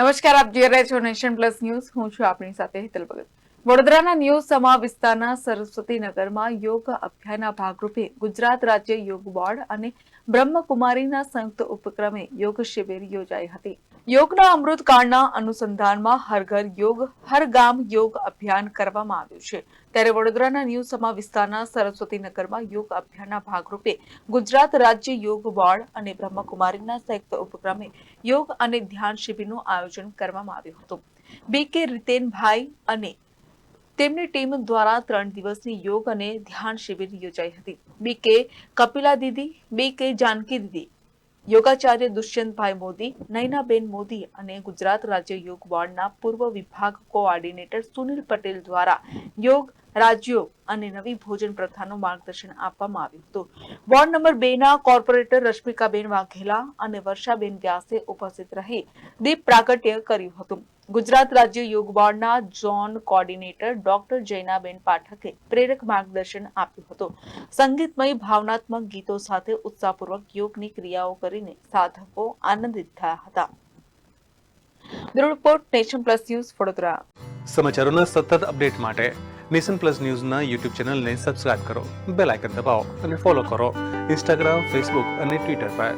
નમસ્કાર આપ જોઈ રહ્યા છો નેશન પ્લસ ન્યૂઝ. હું છું આપણી સાથે હેતલ ભગત. વડોદરાના ન્યૂઝ સમા વિસ્તારના સરસ્વતી નગરમાં યોગ અભિયાનના ભાગરૂપે ગુજરાત રાજ્ય યોગ બોર્ડ અને બ્રહ્મકુમારીના સંયુક્ત ઉપક્રમે યોગ શિબિર યોજાઈ હતી. યોગના અમૃતકાળના અનુસંધાનમાં હર યોગ, હર ગામ યોગ અભિયાન કરવામાં આવ્યું છે. ત્યારે વડોદરાના ન્યૂ સમા વિસ્તારના સરસ્વતી નગરમાં યોગ અભિયાનના ભાગરૂપે ગુજરાત રાજ્ય યોગ બોર્ડ અને બ્રહ્મકુમારીના સંયુક્ત ઉપક્રમે યોગ અને ધ્યાન શિબિરનું આયોજન કરવામાં આવ્યું હતું. બી કે રીતેનભાઈ અને તેમની ટીમ દ્વારા ત્રણ દિવસની યોગ અને ધ્યાન શિબિર યોજાઈ હતી. બી કે કપિલા દીદી, બી કે જાનકી દીદી, યોગાચાર્ય દુષ્યંતભાઈ મોદી, નયનાબેન મોદી અને ગુજરાત રાજ્ય યોગ બોર્ડના પૂર્વ વિભાગ કોઓર્ડિનેટર સુનિલ પટેલ દ્વારા યોગ, રાજ્યો અને નવી ભોજન પ્રથાનું માર્ગદર્શન આપવામાં આવ્યું હતું. વોર્ડ નંબર બે ના કોર્પોરેટર રશ્મિકાબેન વાઘેલા અને વર્ષાબેન વ્યાસે ઉપસ્થિત રહી દીપ પ્રાગટ્ય કર્યું હતું. ગુજરાત રાજ્ય યોગ બોર્ડના ઝોન કોર્ડિનેટર ડોક્ટર જૈનાબેન પાઠકે પ્રેરક માર્ગદર્શન આપ્યું હતું. સંગીતમય, ભાવનાત્મક ગીતો સાથે ઉત્સાહપૂર્વક યોગની ક્રિયાઓ કરીને સાધકો આનંદિત થયા હતા. Bureau report, nation plus news, Vadodara. સમાચારોના સતત અપડેટ માટે નેશન પ્લસ ન્યૂઝના યુટ્યુબ ચેનલને સબસ્ક્રાઇબ કરો, બેલ આઇકન દબાવો અને ફોલો કરો. ઇન્સ્ટાગ્રામ, ફેસબુક અને ટ્વિટર પર.